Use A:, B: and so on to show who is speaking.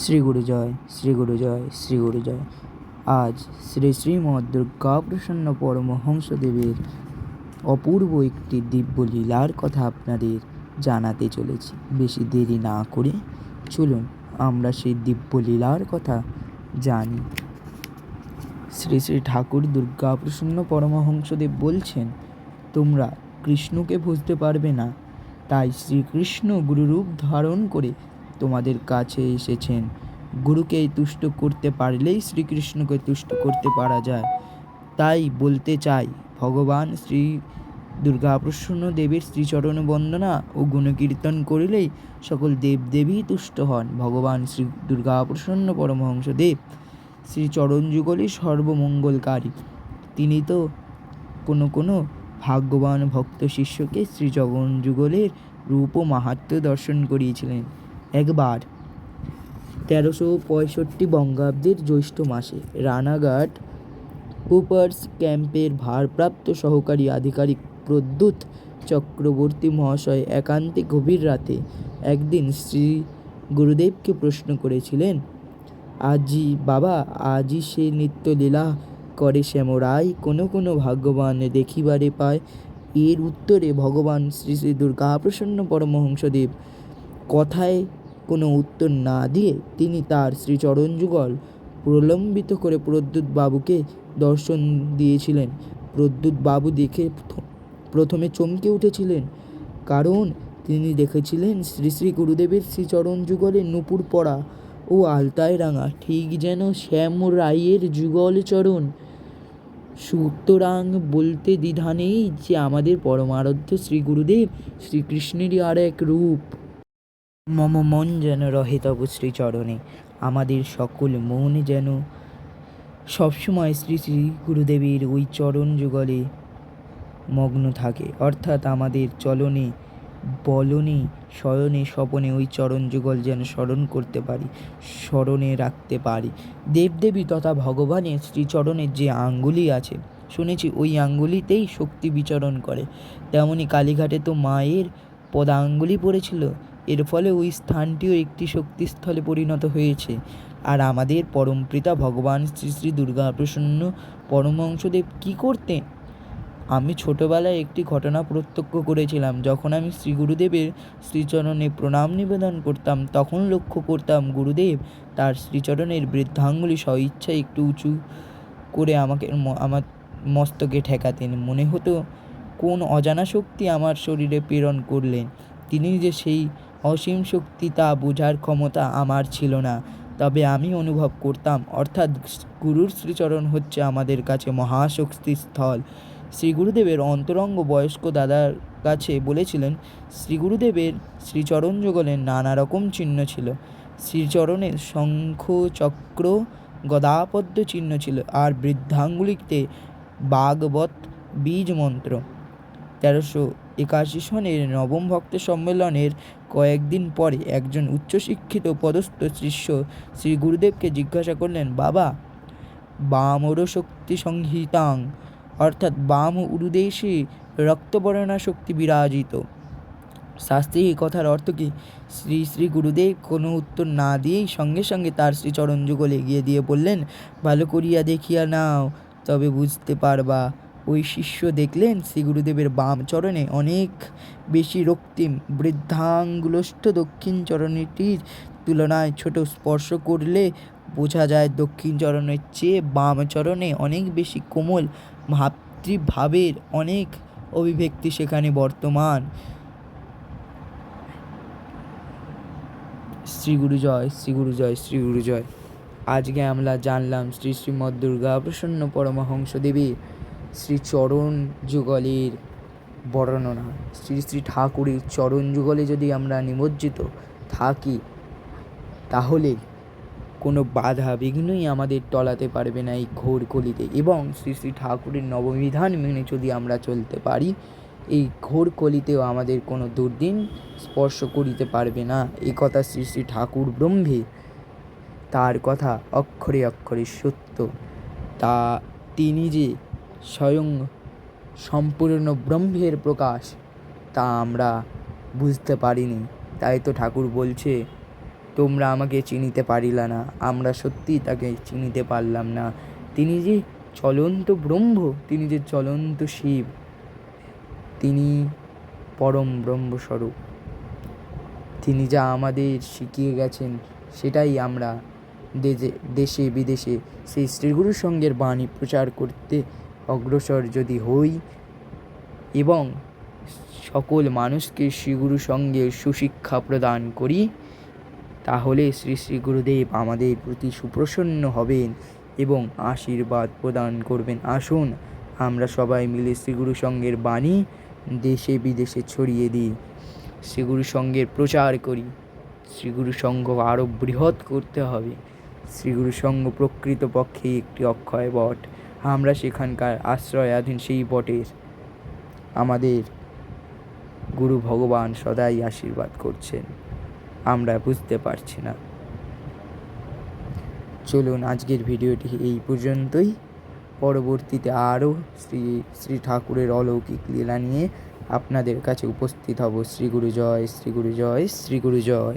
A: শ্রী গুরু জয়, শ্রী গুরু জয়, শ্রী গুরু জয়। আজ শ্রী শ্রীমৎ দুর্গাপ্রসন্ন পরমহংসদেবের অপূর্ব একটি দিব্য লীলার কথা আপনাদের জানাতে চলেছি। বেশি দেরি না করে চলুন আমরা সেই দিব্য লীলার কথা জানি। শ্রী শ্রী ঠাকুর দুর্গা দুর্গাপ্রসন্ন পরমহংসদেব বলছেন, তোমরা কৃষ্ণকে বুঝতে পারবে না। তাই শ্রীকৃষ্ণ গুরুরূপ ধারণ করে তোমাদের কাছে এসেছেন। গুরুকে তুষ্ট করতে পারলেই শ্রীকৃষ্ণকে তুষ্ট করতে পারা যায়। তাই বলতে চাই, ভগবান শ্রী দুর্গাপ্রসন্ন দেবীর শ্রীচরণ বন্দনা ও গুণকীর্তন করিলেই সকল দেবদেবী তুষ্ট হন। ভগবান শ্রী দুর্গাপ্রসন্ন পরমহংস দেব শ্রীচরণ যুগলই সর্বমঙ্গলকারী। তিনি তো কোনো কোনো ভাগ্যবান ভক্ত শিষ্যকে শ্রীচরণ যুগলের রূপ ও মাহাত্ম্য দর্শন করিয়েছিলেন। একবার। তেরোশো পঁয়ষট্টি বঙ্গাব্দের জ্যৈষ্ঠ মাসে রানাঘাট কুপার্স ক্যাম্পের ভারপ্রাপ্ত সহকারী আধিকারিক প্রদ্যুৎ চক্রবর্তী মহাশয় একান্তে গভীর রাতে একদিন শ্রী গুরুদেবকে প্রশ্ন করেছিলেন, আজি বাবা, আজি সে নিত্যলীলা করে শ্যামরাই, কোনো কোনো ভাগ্যবান দেখিবারে পায়। এর উত্তরে ভগবান শ্রী শ্রী দুর্গাপ্রসন্ন পরমহংসদেব কথায় কোনো উত্তর না দিয়ে তিনি তার শ্রীচরণ যুগল প্রলম্বিত করে প্রদ্যুৎ বাবুকে দর্শন দিয়েছিলেন। প্রদ্যুৎ বাবু দেখে প্রথ- প্রথমে চমকে উঠেছিলেন, কারণ তিনি দেখেছিলেন শ্রী শ্রী গুরুদেবের শ্রীচরণ যুগলে নুপুর পরা ও আলতায় রাঙা ঠিক যেন শ্যাম রায়ের যুগল চরণ। সুতরাং বলতে দ্বিধা নেই যে আমাদের পরমারাধ্য শ্রী গুরুদেব শ্রীকৃষ্ণেরই আর এক রূপ। মম মন যেন রহে তব শ্রীচরণে আমাদের সকল মন যেন সবসময় শ্রী শ্রী গুরুদেবের ওই চরণ যুগলে মগ্ন থাকে। অর্থাৎ আমাদের চলনে, বলনে, শয়নে, স্বপনে ওই চরণ যুগল যেন স্মরণ করতে পারি, স্মরণে রাখতে পারি। দেবদেবী তথা ভগবানের শ্রীচরণের যে আঙ্গুলি আছে, শুনেছি ওই আঙ্গুলিতেই শক্তি বিচরণ করে। তেমনি কালীঘাটে তো মায়ের পদাঙ্গুলি পড়েছিল এর ফলে ওই স্থানটিও একটি শক্তিস্থলে পরিণত হয়েছে। আর আমাদের পরমপিতা ভগবান শ্রী শ্রী দুর্গা প্রসন্ন পরমহংসদেব কী করতেন? আমি ছোটবেলায় একটি ঘটনা প্রত্যক্ষ করেছিলাম। যখন আমি শ্রী গুরুদেবের শ্রীচরণে প্রণাম নিবেদন করতাম, তখন লক্ষ্য করতাম গুরুদেব তার শ্রীচরণের বৃদ্ধাঙ্গুলি স্বইচ্ছায় একটু উঁচু করে আমাকে আমার মস্তকে ঠেকাতেন। মনে হতো, কোন অজানা শক্তি আমার শরীরে প্রেরণ করলেন। তিনি যে সেই অসীম শক্তি তা বোঝার ক্ষমতা আমার ছিল না। তবে আমি অনুভব করতাম, অর্থাৎ গুরুর শ্রীচরণ হচ্ছে আমাদের কাছে মহাশক্তি স্থল। শ্রী গুরুদেবের অন্তরঙ্গ বয়স্ক দাদার কাছে বলেছিলেন, শ্রী গুরুদেবের শ্রীচরণ যুগলের নানা রকম চিহ্ন ছিল। শ্রীচরণের শঙ্খ চক্র গদাপদ্ম চিহ্ন ছিল আর বৃদ্ধাঙ্গুলিতে বাগবত বীজ মন্ত্র তেরোশো একাশি সনের নবম ভক্ত সম্মেলনের কয়েকদিন পরে একজন উচ্চশিক্ষিত পদস্থ শিষ্য শ্রী গুরুদেবকে জিজ্ঞাসা করলেন, বাবা বামর শক্তি সংহিতাং, অর্থাৎ বাম উরুদেশে রক্তবর্ণা শক্তি বিরাজিত। শাস্ত্রে এই কথার অর্থ কি? শ্রী শ্রী গুরুদেব কোনো উত্তর না দিয়েই সঙ্গে সঙ্গে তার শ্রীচরণ যুগল এগিয়ে দিয়ে বললেন, ভালো করিয়া দেখিয়া নাও, তবে বুঝতে পারবা ওই শিষ্য দেখলেন শ্রী গুরুদেবের বাম চরণে অনেক বেশি রক্তিম বৃদ্ধাঙ্গুলষ্ঠ দক্ষিণ চরণটির তুলনায় ছোট স্পর্শ করলে বোঝা যায় দক্ষিণ চরণের চেয়ে বাম চরণে অনেক বেশি কোমল, ভাতৃভাবের অনেক অভিব্যক্তি সেখানে বর্তমান। শ্রী গুরু জয় শ্রী গুরু জয় শ্রী গুরু জয়। আজকে আমরা জানলাম শ্রী শ্রীমৎ দুর্গা প্রসন্ন পরমহংস দেবীর শ্রীচরণ যুগলের বর্ণনা। শ্রী শ্রী ঠাকুরের চরণ যুগলে যদি আমরা নিমজ্জিত থাকি, তাহলে কোনো বাধা বিঘ্নই আমাদের টলাতে পারবে না এই ঘোর কলিতে। এবং শ্রী শ্রী ঠাকুরের নববিধান মেনে যদি আমরা চলতে পারি, এই ঘোর কলিতেও আমাদের কোনো দুর্দিন স্পর্শ করিতে পারবে না। এই কথা শ্রী শ্রী ঠাকুর ব্রহ্মে তার কথা অক্ষরে অক্ষরে সত্য। তা তিনি যে স্বয়ং সম্পূর্ণ ব্রহ্মের প্রকাশ। তা আমরা বুঝতে পারিনি। তাই তো ঠাকুর বলছে, তোমরা আমাকে চিনিতে পারিলা না। আমরা সত্যিই তাকে চিনিতে পারলাম না। তিনি যে চলন্ত ব্রহ্ম, তিনি যে চলন্ত শিব, তিনি পরম ব্রহ্মস্বরূপ। তিনি যা আমাদের শিখিয়ে গেছেন, সেটাই আমরা দেশে বিদেশে সেই শ্রীগুরু সঙ্গের বাণী প্রচার করতে অগ্রসর যদি হই এবং সকল মানুষকে শ্রীগুরু সঙ্গে সুশিক্ষা প্রদান করি, তাহলে শ্রী শ্রী গুরুদেব আমাদের প্রতি সুপ্রসন্ন হবেন এবং আশীর্বাদ প্রদান করবেন। আসুন, আমরা সবাই মিলে শ্রীগুরু সঙ্গের বাণী দেশে বিদেশে ছড়িয়ে দিই। শ্রীগুরু সঙ্গের প্রচার করি। শ্রীগুরু সঙ্গ আরও বৃহৎ করতে হবে। শ্রীগুরু সঙ্গ প্রকৃতপক্ষে একটি অক্ষয় বট। আমরা সেখানকার আশ্রয়াধীন সেই বটের আমাদের গুরু ভগবান সদাই আশীর্বাদ করছেন। আমরা বুঝতে পারছি না। চলুন আজকের ভিডিওটি এই পর্যন্তই। পরবর্তীতে আরও শ্রী শ্রী ঠাকুরের অলৌকিক লীলা নিয়ে আপনাদের কাছে উপস্থিত হব। শ্রী গুরু জয় শ্রী গুরু জয় শ্রী গুরু জয়।